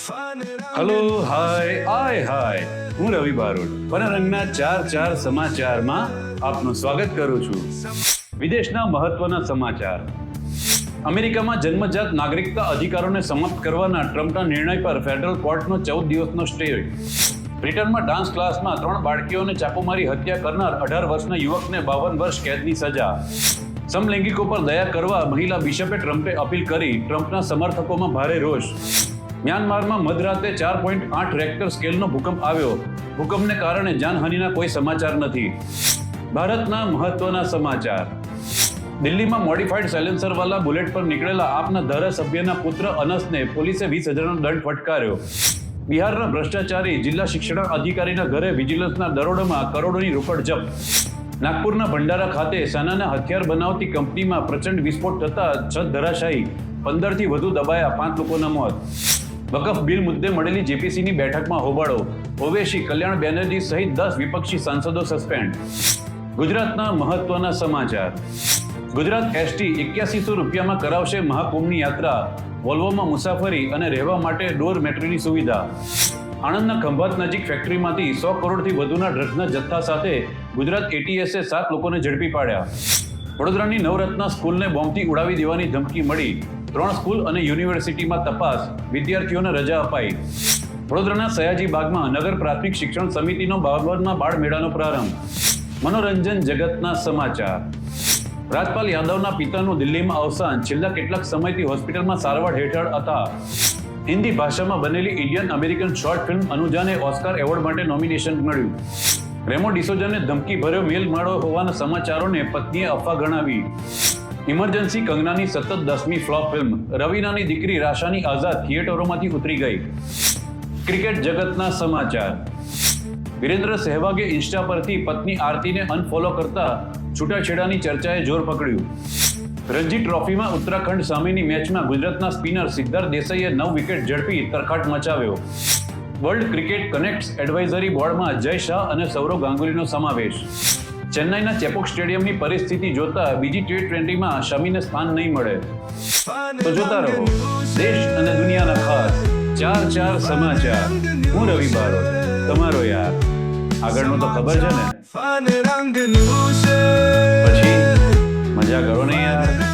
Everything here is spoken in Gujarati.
હલો હાય આય હાય હું રવિ બારોટ. વનરંગના ચાર ચાર સમાચારમાં આપનું સ્વાગત કરું છું. વિદેશના મહત્વના સમાચાર. અમેરિકામાં જન્મજાત નાગરિકતા અધિકારોને સમાપ્ત કરવાના ટ્રમ્પના નિર્ણય પર ફેડરલ કોર્ટનો ચૌદ દિવસનો સ્ટે બ્રિટનમાં ડાન્સ ક્લાસમાં ત્રણ બાળકીઓને ચાકુ મારી હત્યા કરનાર અઢાર વર્ષના યુવકને બાવન વર્ષ કેદની સજા. સમલૈંગિકો પર દયા કરવા મહિલા બિશપે ટ્રમ્પે અપીલ કરી. ટ્રમ્પના સમર્થકોમાં ભારે રોષ. મ્યાનમારમાં મધરાતે ચાર પોઈન્ટ આઠ રેક્ટર સ્કેલનો ભૂકંપ આવ્યો. ભૂકંપને કારણે જાનહાનિના કોઈ સમાચાર નથી. ભારતના મહત્વના સમાચાર. દિલ્હીમાં મોડિફાઈડ સાયલેન્સરવાલા બુલેટ પર નીકળેલા આપના ધારાસભ્યના પુત્ર અનસને પોલીસે વીસ હજારનો દંડ ફટકાર્યો. બિહારના ભ્રષ્ટાચારી જિલ્લા શિક્ષણ અધિકારીના ઘરે વિજિલન્સના દરોડોમાં કરોડોની રોકડ જપ્ત. નાગપુરના ભંડારા ખાતે સેનાના હથિયાર બનાવતી કંપનીમાં પ્રચંડ વિસ્ફોટ થતા છત ધરાશાયી, પંદરથી વધુ દબાયા પાંચ લોકોના મોત. વકફ બિલ મુદ્દે મળેલી જેપીસીની બેઠકમાં હોબાળો. ઓવેશી કલ્યાણ બેનર્જી સહિત દસ વિપક્ષી સાંસદો સસ્પેન્ડ. ગુજરાતના મહત્વના સમાચાર. ગુજરાત એસટી એક્યાસીસો રૂપિયામાં કરાવશે મહાકુંભની યાત્રા. વોલ્વોમાં મુસાફરી અને રહેવા માટે ડોર મેટ્રીની સુવિધા. આણંદના ખંભાત નજીક ફેક્ટરીમાંથી સો કરોડથી વધુના ડ્રગ્સના જથ્થા સાથે ગુજરાત એટીએસે સાત લોકોને ઝડપી પાડ્યા. વડોદરાની નવરત્ન સ્કૂલને બોમ્બથી ઉડાવી દેવાની ધમકી મળી. ત્રણ સ્કૂલ અને યુનિવર્સિટીમાં તપાસ, વિદ્યાર્થીઓને રજા અપાઈ. વડોદરાના સયાજી બાગમાં નગર પ્રાથમિક શિક્ષણ સમિતિનો બાવનમાં બાળ મેળાનો પ્રારંભ. મનોરંજન જગતના સમાચાર. રાજપાલ યાદવના પિતાનું દિલ્હીમાં અવસાન. છેલ્લા કેટલાક સમયથી હોસ્પિટલમાં સારવાર હેઠળ હતા. હિન્દી ભાષામાં બનેલી ઇન્ડિયન અમેરિકન શોર્ટ ફિલ્મ અનુજાને ઓસ્કાર એવોર્ડ માટે નોમિનેશન મળ્યું. રેમો ડિસોજાને ધમકી ભર્યો મેલ માળો હોવાના સમાચારોને પત્નીએ અફવા ગણાવી. ઇમરજન્સી કંગનાની સતત દસમી ફ્લોપ ફિલ્મ. રવીનાની દીકરી રાશાની આઝાદ થિયેટરોમાંથી ઉતરી ગઈ. ક્રિકેટ જગતના સમાચાર. વિરેન્દ્ર સહેવાગે ઇન્સ્ટા પરથી પત્ની આરતીને અનફોલો કરતા છૂટાછેડાની ચર્ચાએ જોર પકડ્યું. રણજી ટ્રોફીમાં ઉત્તરાખંડ સામેની મેચમાં ગુજરાતના સ્પિનર સિદ્ધાર્થ દેસાઈએ નવ વિકેટ ઝડપી તરખાટ મચાવ્યો. વર્લ્ડ ક્રિકેટ કનેક્ટ્સ એડવાઇઝરી બોર્ડમાં જય શાહ અને સૌરવ ગાંગુલીનો સમાવેશ. ચેન્નાઈના ચેપોક સ્ટેડિયમની પરિસ્થિતિ જોતા બીજી ટી ટ્વેન્ટીમાં શમીને સ્થાન નહીં મળે. તો જોતા રહો. દેશ અને દુનિયાના ખાસ ચાર ચાર સમાચાર. હું રવિ બારો તમારો યાર. આગળનું તો ખબર છે ને? પછી મજા કરો ને યાર.